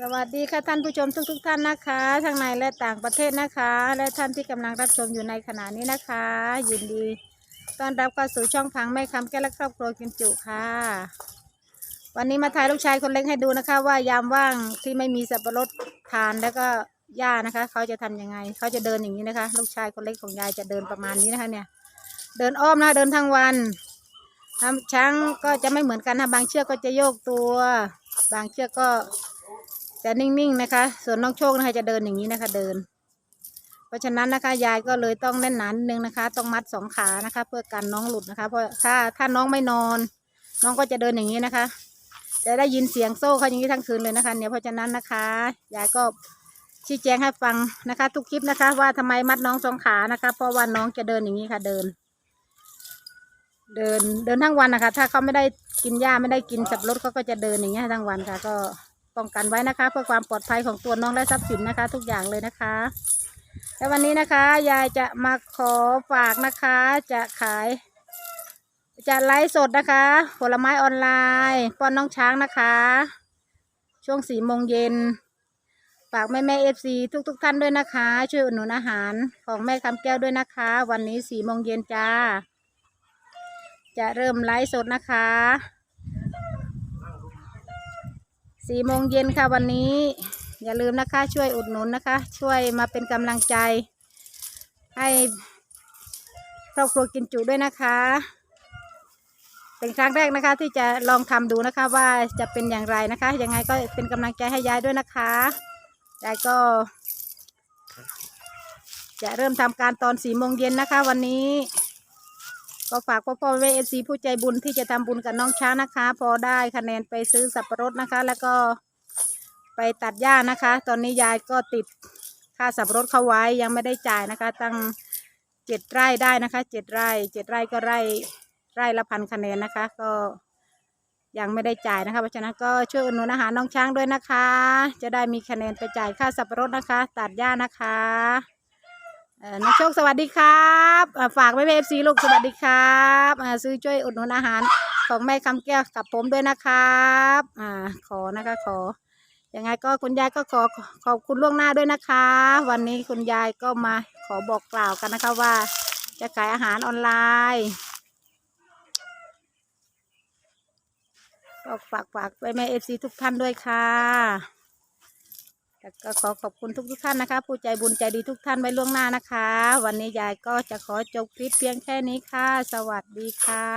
สวัสดีค่ะท่านผู้ชมทุกๆทท่านนะคะทั้งในและต่างประเทศนะคะ และท่านที่กำลังรับชมอยู่ในขณะนี้นะคะ ยินดีต้อนรับเข้าสู่ช่องพังแม่คำแก้วและครอบครัวกินจุค่ะ วันนี้มาถ่ายลูกชายคนเล็กให้ดูนะคะ ว่ายามว่างที่ไม่มีสับปะรดทานแล้วก็ย่านะคะ เขาจะทำยังไง เขาจะเดินอย่างนี้นะคะ ลูกชายคนเล็กของยายจะเดินประมาณนี้นะคะเนี่ย เดินอ้อมนะเดินทั้งวันทำช้างก็จะไม่เหมือนกันนะบางเชือกก็จะโยกตัว บางเชือกก็ จะนิ่งๆนะคะ ส่วนน้องโชคนะคะจะเดินอย่างนี้นะคะ เดิน เพราะฉะนั้นนะคะ ยายก็เลยต้องแน่นหนานนึงนะคะ ต้องมัดสองขานะคะ เพื่อกันน้องหลุดนะคะ เพราะถ้าถ้าน้องไม่นอน น้องก็จะเดินอย่างนี้นะคะ จะได้ยินเสียงโซ่เขาอย่างนี้ทั้งคืนเลยนะคะ เนี่ยเพราะฉะนั้นนะคะยายก็ชี้แจงให้ฟังนะคะ ทุกคลิปนะคะ ว่าทำไมมัดน้องสองขานะคะ เพราะว่าน้องจะเดินอย่างนี้ค่ะ เดิน เดินเดินทั้งวันนะคะ ถ้าเขาไม่ได้กินหญ้าไม่ได้กินสับรดเขาก็จะเดินอย่างเงี้ยทั้งวันค่ะ ก็ ป้องกันไว้นะคะ เพื่อความปลอดภัยของตัวน้องและทรัพย์สินนะคะ ทุกอย่างเลยนะคะ และวันนี้นะคะ ยายจะมาขอฝากนะคะ จะขาย จะไลฟ์สดนะคะ ผลไม้ออนไลน์ป้อนน้องช้างนะคะ ช่วงสี่โมงเย็นฝากแม่แม่เอฟซีทุกทุกๆท่านด้วยนะคะ ช่วยอุดหนุนอาหารของแม่คำแก้วด้วยนะคะ วันนี้สี่โมงเย็นจ้า จะเริ่มไลฟ์สดนะคะ สี่โมงเย็นค่ะวันนี้ อย่าลืมนะคะ ช่วยอุดหนุนนะคะ ช่วยมาเป็นกำลังใจ ให้ครอบครัวกินจุด้วยนะคะ เป็นครั้งแรกนะคะ ที่จะลองทำดูนะคะว่าจะเป็นอย่างไรนะคะ ยังไงก็เป็นกำลังใจให้ยายด้วยนะคะยายก็จะเริ่มทำการตอนสี่โมงเย็นนะคะ วันนี้ ก็ฝากพ่อพ่อแม่เอซีผู้ใจบุญที่จะทำบุญกับน้องช้างนะคะ พอได้คะแนนไปซื้อสับปะรดนะคะ แล้วก็ไปตัดหญ้านะคะ ตอนนี้ยายก็ติดค่าสับปะรดเข้าไว้ยังไม่ได้จ่ายนะคะ ตั้งเจ็ดไร่ได้นะคะเจ็ดไร่เจ็ดไร่ก็ไร่ไร่ละพันคะแนนนะคะ ก็ยังไม่ได้จ่ายนะคะ เพราะฉะนั้นก็ช่วยอุดหนุนอาหารน้องช้างด้วยนะคะ จะได้มีคะแนนไปจ่ายค่าสับปะรดนะคะ ตัดหญ้านะคะ น้องโชคสวัสดีครับฝากไว้เอฟซีลูกสวัสดีครับซื้อช่วยอุดหนุนอาหารของแม่คำแก้วกับผมด้วยนะครับอ่าขอนะคะขอยังไงก็คุณยายก็ขอขอบคุณล่วงหน้าด้วยนะคะ วันนี้คุณยายก็มาขอบอกกล่าวกันนะคะว่า จะขายอาหารออนไลน์ก็ฝากฝากไว้แม่เอฟซีทุกท่านด้วยค่ะ ก็ขอขอบคุณทุกทุกๆท่านนะคะ ผู้ใจบุญใจดีทุกท่านไว้ล่วงหน้านะคะ วันนี้ยายก็จะขอจบคลิปเพียงแค่นี้ค่ะ สวัสดีค่ะ